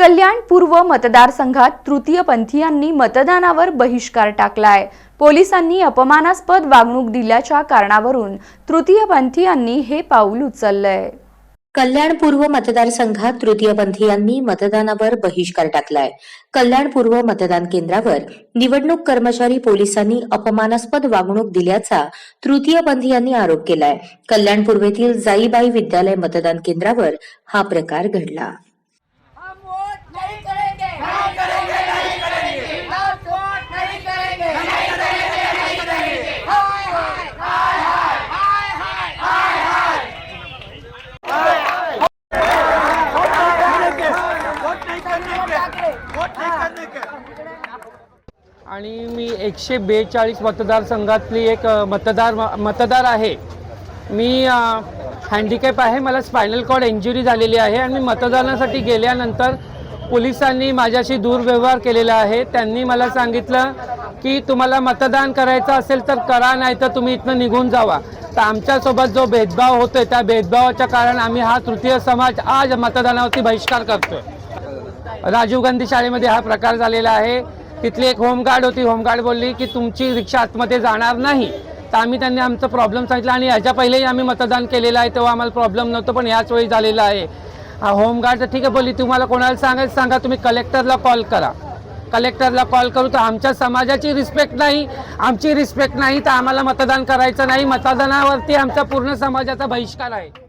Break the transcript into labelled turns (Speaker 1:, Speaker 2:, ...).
Speaker 1: कल्याण पूर्व मतदारसंघात तृतीयपंथीयांनी मतदानावर बहिष्कार टाकलाय. पोलिसांनी अपमानास्पद वागणूक दिल्याच्या कारणावरून तृतीयपंथीयांनी हे पाऊल उचललंय.
Speaker 2: कल्याण पूर्व मतदारसंघात तृतीयपंथीयांनी मतदानावर बहिष्कार टाकलाय. कल्याण पूर्व मतदान केंद्रावर निवडणूक कर्मचारी पोलिसांनी अपमानास्पद वागणूक दिल्याचा तृतीयपंथीयांनी आरोप केलाय. कल्याण पूर्वेतील जाईबाई विद्यालय मतदान केंद्रावर हा प्रकार घडला.
Speaker 3: आणि मी एकशे बेचाळीस मतदारसंघातली एक मतदार मतदार आहे. मी हँडिकॅप आहे मला स्पायनल कॉर्ड इंजुरी झालेली आहे आणि मी मतदानासाठी गेल्यानंतर पोलिसांनी माझ्याशी दुर्व्यवहार केलेला आहे. त्यांनी मला सांगितलं की तुम्हाला मतदान करायचं असेल तर करा नाही तर तुम्ही इथनं निघून जावा. तर आमच्यासोबत जो भेदभाव होतोय त्या भेदभावाच्या कारण आम्ही हा तृतीय समाज आज मतदानावरती बहिष्कार करतोय. राजीव गांधी शाळेमध्ये हा प्रकार झालेला आहे. तिथली एक होमगार्ड होती. होमगार्ड बोलली की तुमची रिक्षा आतमध्ये जाणार नाही. तर आम्ही त्यांनी आमचं प्रॉब्लेम सांगितलं आणि ह्याच्या पहिलेही आम्ही मतदान केलेलं आहे. तेव्हा आम्हाला प्रॉब्लेम नव्हतं पण ह्याच वेळी झालेलं आहे. हा होमगार्ड तर ठीक आहे बोलली तुम्हाला कोणाला सांगायचं सांगा तुम्ही कलेक्टरला कॉल करा. कलेक्टरला कॉल करू तर आमच्या समाजाची रिस्पेक्ट नाही. आमची रिस्पेक्ट नाही तर आम्हाला मतदान करायचं नाही. मतदानावरती आमचा पूर्ण समाजाचा बहिष्कार आहे.